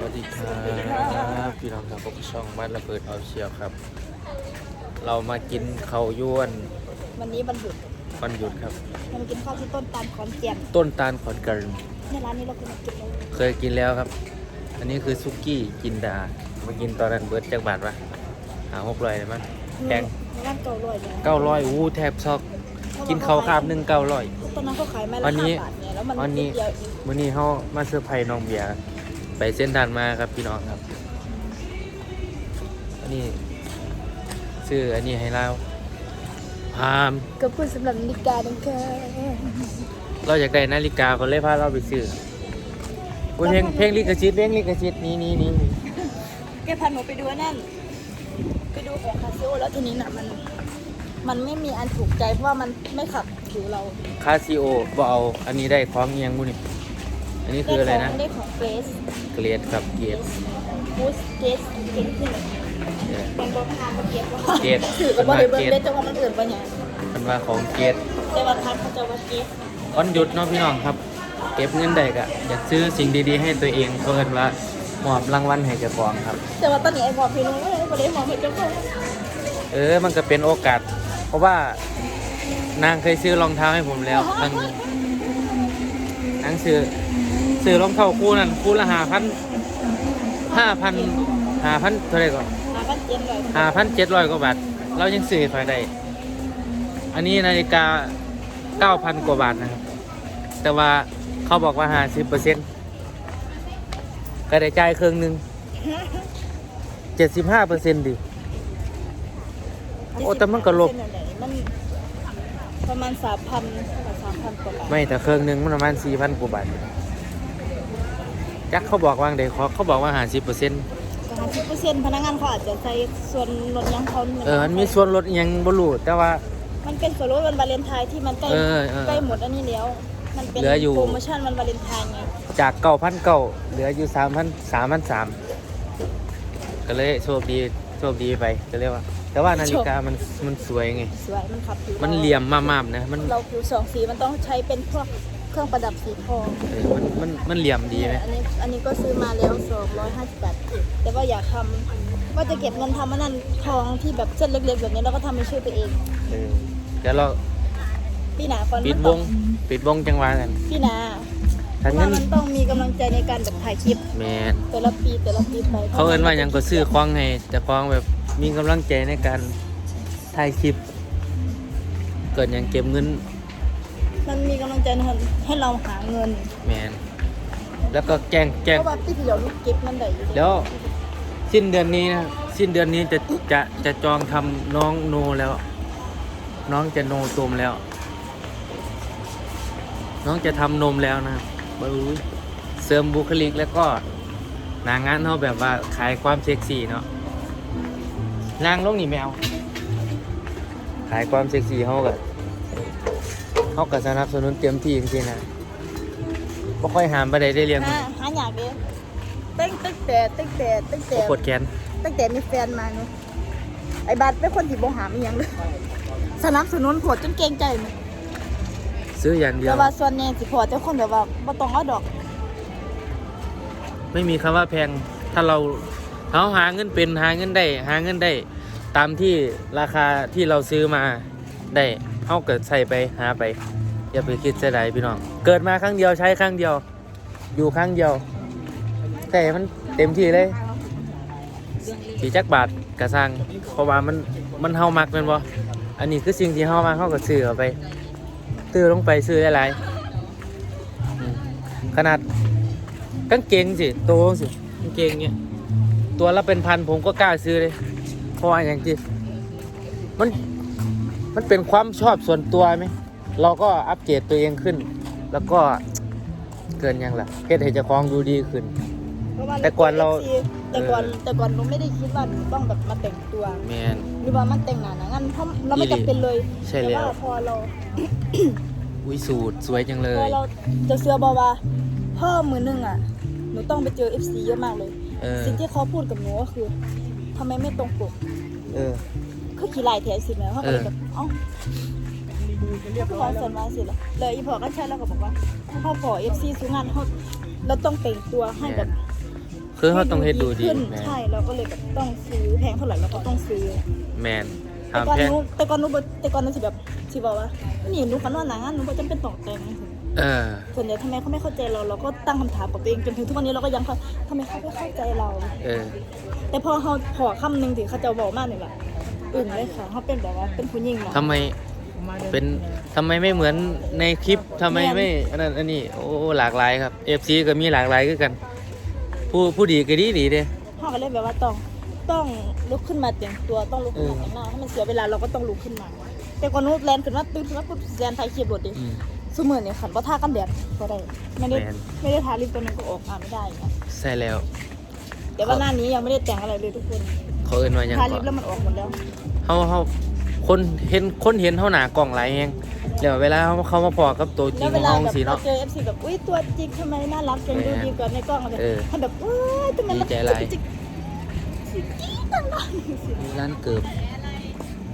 สวัสดีครับพี่น้องครับผมช่องบ้านระเบิดออฟเชียลครับ เรามากินข้าวยวนวันนี้วันหยุดวันหยุดครับเรามากินข้าวที่ต้นตาลขอนแก่นต้นตาลขอนกันในร้านนี้เราเคยมากินเลยเคยกินแล้วครับ อันนี้คือซุกี้จินดามากินตอนนั้นเบิร์ดจักบาทวะหาหกร้อยเลยมั้งแพงในร้านเก่าร้อยเลยเก้าร้อยอู้แทบช็อกกินข้าวคาบหนึ่งเก้าร้อยตอนนั้นเขาขายไม้วัละนนี้ห้าบาทเนี่ยแล้วมันวันนี้นิดเดียวเองวันนี้เขามาเซอร์ไพรส์น้องเบียร์ ไปเส้นทางมาครับพี่น้องครับอันนี้ซื้ออันนี้ให้เราพามก็พูดสำหรับนาฬิกาดังค่ะเราอยากได้นาฬิกาคนเลยพาเราไปซื้อโอ้ยเพลงเพลงลิขสิทธิ์เพลงลิขสิทธิ์นี่นี่นี่แกพาหนูไปดูอันนั่น ไปดูของคาซิโอแล้วทีนี้น่ะมัน มันไม่มีอันถูกใจเพราะว่ามันไม่ขับผิวเราคาซิโอบเอาอันนี้ได้ของเอียงมูนี่ อันนี้คืออะไรนะได้ของเกรสเกลียดกับเกียดบูสเกรสเกรสที่ไหนเออเป็นบอพามาเกรสว่าเกรสถือกับว่าเป็เดี๋ยนวว่าเกรสเบิร์ดเล่นจังหวะมันอื่นปะเนี่ยมันว่าของเกียดแต่ว่าทักเขาจะว่าเกรสวันหยุดเนาะพี่น้องครับ เก็บเงินได้กะอยากซื้อสิ่งดีๆ ให้ตัวเองเพิ่นว่ามอบรางวัลให้เจ้าของครับ แต่ว่าตอนนี้ไอ้พอพี่นุ้งไม่ได้ไม่ได้มองเห็นเจ้าของเออมันก็เป็นโอกาส เพราะว่านางเคยซื้อรองเท้าให้ผมแล้วครั้งหนึงนางซื้อ ซื้อรองเท้าคู่นั้นคู่ละห้าพันห้าพันห้าพันเท่าไหร่ก่อนหาบ้านเจียนเลยห้าพันเจ็ดร้อยกว่าบาท เรายังซื้อไฟได้ อันนี้นาฬิกาเก้าพันกว่าบาทนะครับ แต่ว่าเขาบอกว่าห้าสิบเปอร์เซ็นต์ก็ได้จ่ายครึ่งหนึ่งเจ็ดสิบห้าเปอร์เซ็นต์ดิ โอ้แต่มันก็ลบมันประมาณสามพันสามพันกว่าบาท ไม่แต่เครื่องหนึ่งมันประมาณสี่พันกว่าบาท จักเขาบอกว่าเด็กเขาบอกว่าหาสิบเปอร์เซ็นต์ห้าสิบเปอร์เซ็นต์พนักงานเขาอาจจะใช้ส่วนลดยังเขาเออมันมีส่วนลดอิหยังบรูแต่ว่า มันเป็นส่วนลดวันวาเลนไทน์ที่มันใกล้เออเออใกล้หมดอันนี้แล้วมันเป็นเหลืออยู่โปรโมชั่นวันวาเลนไทน์ไงจากเก้าพันเก้าเหลืออยู่สามพันสามพันสามก็เลยโชคดีโชคดีไปก็เรียกว่า แต่ว่านาฬิกามันมันสวยไงสวยมันขับผิวมันเหลี่ยมมากๆนะมันเราผิวสองสีมันต้องใช้เป็นพวก เครื่องประดับสีทองเออมันมันมันเหลี่ยมดีไหมอันนี้อันนี้ก็ซื้อมาแล้ว250บาทแต่ว่าอยากทำว่าจะเก็บเงินทำอันนั้นทองที่แบบเส้นเล็กๆแบบนี้แล้วก็ทำเป็นชื่อตัวเองเออเดี๋ยวเราพี่หนาก่อนปิดมันวต้องปิดวงจังหวะกันพี่หนาถ้าว่าเงินมันต้องมีกำลังใจในการแบบถ่ายคลิปแมนแต่ละปีแต่ละปีไปเขาเอินว่าหยังก็ซื้อคล้องให้แต่คล้องแบบมีกำลังใจในการถ่ายคลิป เกิดอย่างเก็บเงิน มันมีกำลังใจในการให้เราหาเงินแมนแล้วก็แกล้งแกล้งเพราะว่าปีที่แล้วลูกเก็บมันได้อยู่แล้วสิ้นเดือนนี้นะสิ้นเดือนนี้จะจะจะจองทำน้องโนแล้ว น้องจะโนตมแล้ว น้องจะทำนมแล้วนะครับบอยเสริมบุคลิกแล้วก็หนางานเขาแบบว่าขายความเซ็กซี่เนาะนางลงนี่แมวขายความเซ็กซี่เขากับ เขากับสนับสนุนเต็มที่จริงๆนะไม่ค่อยหามไปได้ได้เรียงหาหาอยากเด้ตั้งตั้งแต่ตั้งแต่ตั้งแต่ปวดแขนตั้งแต่มีแฟนมาเนาะไอ้บัตรเป็นคนที่บ่หามีหยังเลยสนับสนุนโผดจนเกรงใจไหมซื้ออย่างเดียวแต่ว่าส่วนใหญ่สิพอเจ้าคนแบบว่าบ่ต้องเอาดอก ไม่มีคำว่าแพงถ้าเราเราหาเงินเป็นหาเงินได้ หาเงินได้ ตามที่ราคาที่เราซื้อมาได้ เขาเกิดใส่ไปหาไป อย่าไปคิดเสียดายพี่น้อง เกิดมาครั้งเดียวใช้ครั้งเดียว อยู่ครั้งเดียว แต่มันเต็มที่เลยสีจักบาทกระซังเพราะว่ามันมันเฮามักแมันบ่อันนี้คือสิ่งที่เฮามาเฮาก็ซื้อเอาไปตื้อลงไปซื้อหลายๆอืมขนาดกางเกงสิโตสิกางเกงเนี้ยตัวละเป็นพันผมก็กล้าซื้อเลยเพราะว่าอย่างที่มัน มันเป็นความชอบส่วนตัวไหม เราก็อัปเกรดตัวเองขึ้น แล้วก็เกินยังล่ะเฮ็ดให้เจ้าของดูดีขึ้น เพราะว่าแต่ก่อนเรา แต่ก่อนเออแต่ก่อนหนูไม่ได้คิดว่าหนูต้องแบบมาแต่งตัว แมน หรือว่ามันแต่งหน้านะงั้นเพราะเราไม่จำเป็นเลยใช่แต่แล้วว่าพอเรา อุ้ยสูตรสวยจังเลพอย เราจะเสื้อบอกว่าเพิ่มมือหนึงอะ หนูต้องไปเจอ FC เยอะมากเลย เออ สิ่งที่เขาพูดกับหนูก็คือทำไมไม่ตรงปก เออ คือขี่ลายแถวสิแม่เขาก็เลยเออแบบเอ้าเขาก็บอกสันมาสิละเลยอีพอก็ใช่แล้วก็บอกว่าเขาขอ FC ซื้องานเขาเราต้องแต่งตัวให้แบบคือเขาต้องเฮ็ดดูดีขึ้นแมนใช่เราก็เลยแบบต้องซื้อแพงเท่าไหร่เราก็ต้องซื้อ แมนแต่ทำก่อนแค่หนูแต่ก่อนหนูบ่แต่ก่อนหนูสิแบบสิบอกว่านี่หนูคันว่าหนังอะหนูบ่จำเป็นต้องแต่งเออ ส่วนใหญ่ทำไมเขาไม่เข้าใจเราเราก็ตั้งคำถามกับตัวเองจนถึงทุกวันนี้เราก็ยังเขาทำไมเขาไม่เข้าใจเรา เออ แต่พอเขาพอคำหนึ่งถึงเขาจะบอกมากหนึ่งแบบ อื่นเลยค่ะเขาเป็นแบบว่าเป็นผู้หญิงเนาะทำไมเป็นทำไมไม่เหมือนในคลิปทำไมไม่อันนั้นอันนี้โอ้หลากหลายครับ FC ก็มีหลากหลายคือกัน ผู้ผู้ดีก็ดีดีเด้เขาก็เลยแบบว่าต้องต้องลุกขึ้นมาแต่งตัวต้องลุกขึ้นมาแต่งหน้าให้มันเสียเวลาเราก็ต้องลุกขึ้นมา แต่ก่อนหนู้แลนขึ้นมาตื่นขึ้นมาปุ๊บแลนไทยคลิปรถดิอืมสมือเนี่ยขันว่าท่ากันแดดก็ได้ไม่ได้แม่นไม่ได้ทาลิปตัวนึงก็ออกมาไม่ได้นะใช่แล้ว แต่ว่าหน้านี้ยังไม่ได้แต่งอะไรเลยทุกคน เขาเอิ้นว่าหยังทาลิก่ปอนแล้วมันออกหมดแล้วเขาเขาคนเห็นคนเห็นเท่าหนากล่องหลายแฮงแล้วเวลาเขาเขามาพอกับตัวจริแล้งวขเวองลาห้องแบบสีเราเนาะ เจอเอฟซีแบบอุ้ยตัวจริงทำไมน่ารักจังดูดีกว่าในกล้องอะไรเออทำแบบอุ้ยทำไมมันดีใจหลาย จิ๊กจิ๊กจิ๊กจังเลยมีร้านเกือบ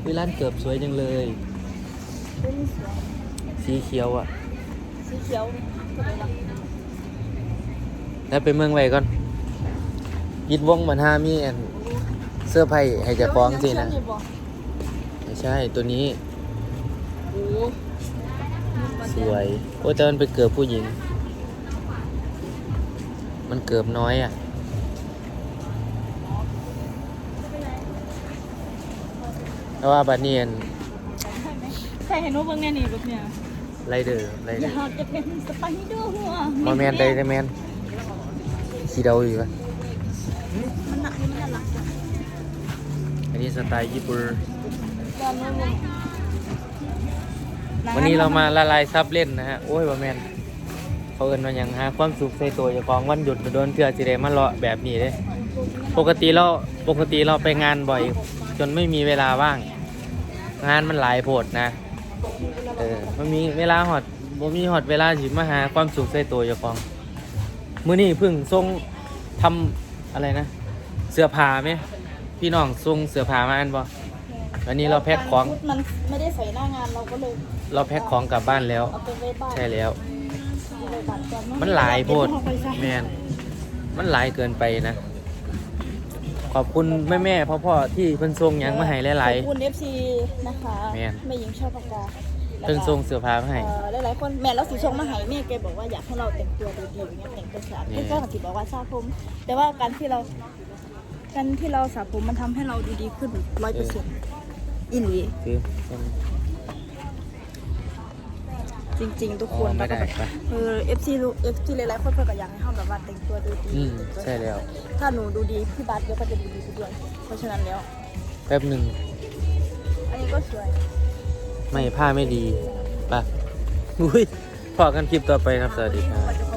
มีร้านเกือบสวยจังเลยเป็นสวยสีเขียวอะ สีเขียวก็เลยรักแล้วไปเมืองไว้ก่อนยิดวงมันห้ามีอันเสื้อไผ่ให้เจะฟ้าของสินะเดี๋ยวบอกไม่ใช่ตัวนี้โอ้สวย โอ้แต่มันไปเกือบผู้หญิง มันเกือบน้อยอะ แต่ว่าบัดเนียนใช่เห็นว่าเบิ่งแน่นี่แบบเนี้ยไรเดอร์ไรอเดยาอร์กจะเป็นสไปเดอร์หัวมาแมนไดไดแมนขี่เดาอยู่ปะมันหนักมันน่ารัก อันนี้สไตล์ญี่ปุ่นตอนนู้นเลยวันนี้เรามาละลายซับเล่นนะฮะ โอ้ยบะแมนเขาเอินมาอย่างหาความสุขใส่ตัวเจ้าของวันหยุดไปโดนเพื่อสิได้มาเลาะแบบนี้เด้ปกติเราปกติเราไปงานบ่อย จนไม่มีเวลาว่าง งานมันหลายโพดนะ เออมันมีเวลาหอดบ่มีหอดเวลาสิมาหาความสุขใส่ตัวเจ้าของมื้อนี้เพิ่งส่งทำอะไรนะ เสื้อผ้าไหม พี่น้องส่งเสื้อผ้ามาอันบ่วันนี้เราแพ็คของมันไม่ได้ใส่หน้างานเราก็เลยเราแพ็คของกลับบ้านแล้ว เอาไปไว้บ้านใช่แล้ว เอาไปบัตรก่อมันหลายโพดเอาไปใส่แมนมันหลายเกินไปนะ ขอบคุณแม่แม่ๆพ่อพ่อๆที่เพิ่นส่งหยังมาให้หลาย ขอบคุณ FC นะคะแม่น แม่หญิงชอบปากกาๆเพิ่นส่งเสื้อผ้ามาให้ เอ่อหลายๆคนแม่เราสีชงมาให้แม่แกบอกว่าอยากให้เราแต่งตัวดูดีอย่างเงี้ยแต่งตัวสะอาดนี่เพื่อนก็มาติบอกว่าสระผม แต่ว่าการที่เรา การที่เราสระผมมันทำให้เราดูดีขึ้นร้อยเปอร์เซ็นต์อินดีคือจริง ๆ ทุกอ๋คอนไม่ได้แล้วก็ปะ เออ FC รู้ FC หลายๆคนเพื่อนก็อยากให้เราแบบว่าแต่งตัวดูดีอืมใช่แล้ว ถ้าหนูดูดีพี่บาสเดี๋ยวก็จะดูดีไปด้วยเพราะฉะนั้นแล้ว แป๊บหนึ่งอันนี้ก็สวยไม่ผ้าไม่ดีปะอุ้ยพอกันคลิปต่อไปครับ สวัสดีครับ